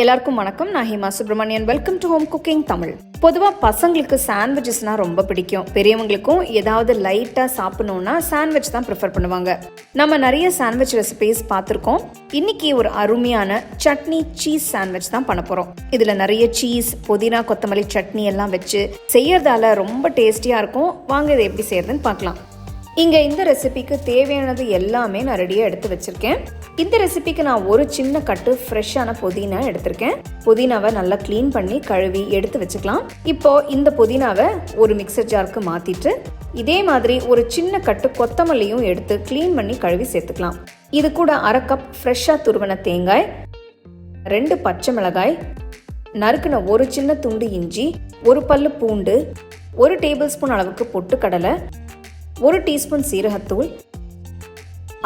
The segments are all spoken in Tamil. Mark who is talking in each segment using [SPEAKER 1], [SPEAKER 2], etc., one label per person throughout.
[SPEAKER 1] எல்லாருக்கும் வணக்கம். நான் Hema Subramanian. Welcome to home cooking Tamil. பொதுவாக பசங்களுக்கு சாண்ட்விச்சஸ்னால் ரொம்ப பிடிக்கும். பெரியவங்களுக்கும் ஏதாவது லைட்டாக சாப்பிடணும்னா சாண்ட்விச் தான் ப்ரிஃபர் பண்ணுவாங்க. நம்ம நிறைய சாண்ட்விச் ரெசிபிஸ் பார்த்துருக்கோம். இன்னைக்கு ஒரு அருமையான சட்னி சீஸ் சாண்ட்விச் தான் பண்ண போகிறோம் இதில் நிறைய சீஸ் புதினா கொத்தமல்லி சட்னி எல்லாம் வச்சு செய்யறதால ரொம்ப டேஸ்டியாக இருக்கும். வாங்க இதை எப்படி செய்யறதுன்னு பார்க்கலாம். இங்கே இந்த ரெசிபிக்கு தேவையானது எல்லாமே நான் ரெடியாக எடுத்து வச்சுருக்கேன். இந்த ரெசிபிக்கு நான் ஒரு சின்ன கட்டு ஃப்ரெஷ்ஷான புதினா எடுத்திருக்கேன். புதினாவை நல்லா க்ளீன் பண்ணி கழுவி எடுத்து வச்சுக்கலாம். இப்போ இந்த புதினாவை ஒரு மிக்சர் ஜாருக்கு மாற்றிட்டு இதே மாதிரி ஒரு சின்ன கட்டு கொத்தமல்லியும் எடுத்து க்ளீன் பண்ணி கழுவி சேர்த்துக்கலாம். இது கூட அரை கப் ஃப்ரெஷ்ஷாக துருவன தேங்காய் ரெண்டு பச்சை மிளகாய் நறுக்கின ஒரு சின்ன துண்டு இஞ்சி ஒரு பல்லு பூண்டு ஒரு டேபிள் ஸ்பூன் அளவுக்கு பொட்டுக்கடலை ஒரு டீஸ்பூன் சீரகத்தூள்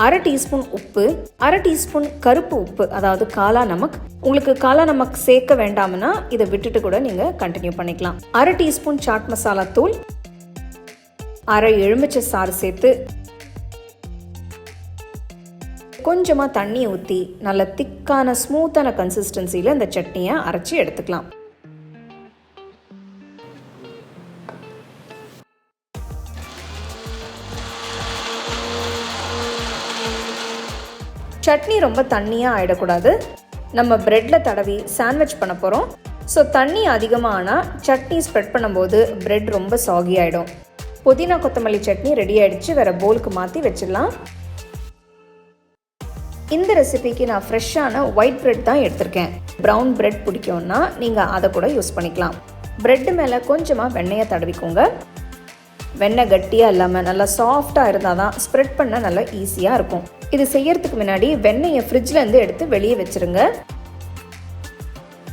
[SPEAKER 1] அரை டீஸ்பூன் உப்பு அரை டீஸ்பூன் கருப்பு உப்பு அதாவது காலா நமக். உங்களுக்கு காலா நமக் சேர்க்க வேண்டாம்னா இதை விட்டுட்டு கூட நீங்கள் கண்டினியூ பண்ணிக்கலாம். அரை டீஸ்பூன் சாட் மசாலா தூள் அரை எலுமிச்சை சாறு சேர்த்து கொஞ்சமாக தண்ணி ஊற்றி நல்ல திக்கான ஸ்மூத்தான கன்சிஸ்டன்சியில் இந்த சட்னியை அரைச்சி எடுத்துக்கலாம். சட்னி ரொம்ப தண்ணியாக ஆகிடக்கூடாது நம்ம ப்ரெட்டில் தடவி சாண்ட்விச் பண்ண போகிறோம் ஸோ தண்ணி அதிகமாக ஆனால் சட்னி ஸ்ப்ரெட் பண்ணும்போது ப்ரெட் ரொம்ப சாகி ஆகிடும் புதினா கொத்தமல்லி சட்னி ரெடி ஆகிடுச்சு வேறு போலுக்கு மாற்றி வச்சிடலாம். இந்த ரெசிபிக்கு நான் ஃப்ரெஷ்ஷான ஒயிட் ப்ரெட் தான் எடுத்திருக்கேன். ப்ரௌன் ப்ரெட் பிடிக்கும்னா நீங்கள் அதை கூட யூஸ் பண்ணிக்கலாம். ப்ரெட்டு மேலே கொஞ்சமாக வெண்ணெயை தடவிக்கோங்க. வெண்ணெய் கட்டியாக இல்லாமல் நல்லா சாஃப்டாக இருந்தால் தான் ஸ்ப்ரெட் பண்ண நல்லா ஈஸியாக இருக்கும். இது செய்யறதுக்கு முன்னாடி வெண்ணெயை ஃப்ரிட்ஜ்லேருந்து எடுத்து வெளியே வச்சுருங்க.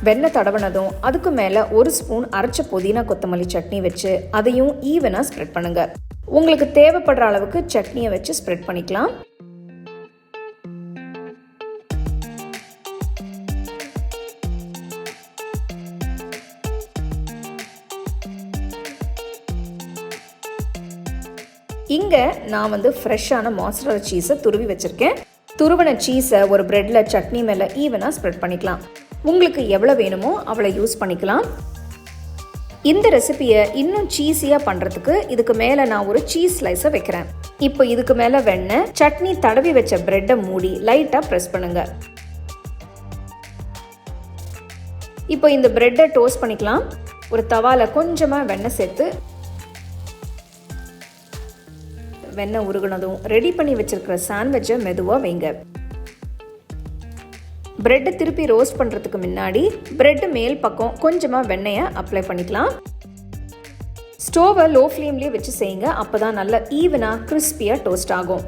[SPEAKER 1] வெண்ணெய் தடவினதும் அதுக்கு மேலே ஒரு ஸ்பூன் அரைச்ச புதினா கொத்தமல்லி சட்னி வச்சு அதையும் ஈவனாக ஸ்ப்ரெட் பண்ணுங்கள் உங்களுக்கு தேவைப்படுற அளவுக்கு சட்னியை வச்சு ஸ்ப்ரெட் பண்ணிக்கலாம். இங்கே நான் வந்து ஃப்ரெஷ்ஷான மாஸ்டரா சீஸை துருவி வச்சுருக்கேன். துருவன சீஸை ஒரு ப்ரெட்டில் சட்னி மேலே ஈவனாக ஸ்ப்ரெட் பண்ணிக்கலாம். உங்களுக்கு எவ்வளோ வேணுமோ அவ்வளோ யூஸ் பண்ணிக்கலாம். இந்த ரெசிபியை இன்னும் சீஸியாக பண்ணுறதுக்கு இதுக்கு மேலே நான் ஒரு சீஸ் ஸ்லைஸை வைக்கிறேன். இப்போ இதுக்கு மேலே வெண்ணெய் சட்னி தடவி வச்ச ப்ரெட்டை மூடி லைட்டாக ப்ரெஸ் பண்ணுங்கள் இப்போ இந்த ப்ரெட்டை டோஸ்ட் பண்ணிக்கலாம். ஒரு தவாவில் கொஞ்சமாக வெண்ணெய் சேர்த்து வெண்ணெய் உருகுனதும் ரெடி பண்ணி வச்சிருக்கிற சாண்ட்விட்சை மெதுவாக வைங்க. பிரெட்டை திருப்பி ரோஸ்ட் பண்ணுறதுக்கு முன்னாடி பிரெட்டு மேல் பக்கம் கொஞ்சமாக வெண்ணெயை அப்ளை பண்ணிக்கலாம். ஸ்டோவை லோ ஃப்ளேம்லேயே வச்சு செய்யுங்க. அப்போ தான் நல்லா ஈவனாக கிறிஸ்பியாக டோஸ்ட் ஆகும்.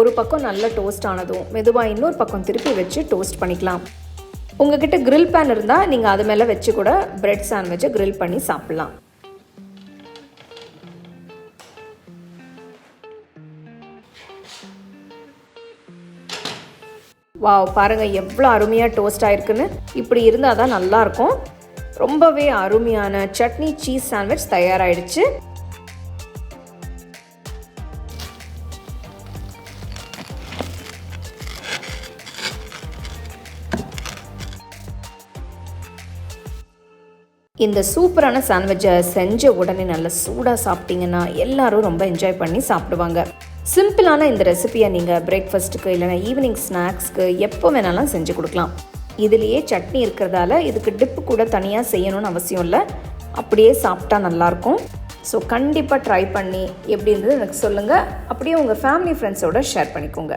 [SPEAKER 1] ஒரு பக்கம் நல்லா டோஸ்ட் ஆனதும் மெதுவாக இன்னொரு பக்கம் திருப்பி வச்சு டோஸ்ட் பண்ணிக்கலாம். உங்ககிட்ட கிரில் பேன் இருந்தால் நீங்கள் அது மேலே வச்சு கூட பிரெட் சாண்ட்விட்சை கிரில் பண்ணி சாப்பிட்லாம். வாவ் பாருங்கள் எவ்வளோ அருமையாக டோஸ்ட் ஆயிருக்குன்னு. இப்படி இருந்தால் தான் நல்லாயிருக்கும் ரொம்பவே அருமையான சட்னி சீஸ் சாண்ட்விச் தயாராகிடுச்சு இந்த சூப்பரான சாண்ட்விட்சை செஞ்ச உடனே நல்லா சூடாக சாப்பிட்டீங்கன்னா எல்லாரும் ரொம்ப என்ஜாய் பண்ணி சாப்பிடுவாங்க. சிம்பிளான இந்த ரெசிபியை நீங்கள் பிரேக்ஃபாஸ்ட்டுக்கு இல்லைனா ஈவினிங் ஸ்நாக்ஸ்க்கு எப்போ வேணாலும் செஞ்சு கொடுக்கலாம். இதுலேயே சட்னி இருக்கிறதால இதுக்கு டிப்பு கூட தனியாக செய்யணும்னு அவசியம் இல்லை. அப்படியே சாப்பிட்டா நல்லாயிருக்கும். ஸோ கண்டிப்பாக ட்ரை பண்ணி எப்படி இருந்தது எனக்கு சொல்லுங்கள் அப்படியே உங்கள் ஃபேமிலி ஃப்ரெண்ட்ஸோட ஷேர் பண்ணிக்கோங்க.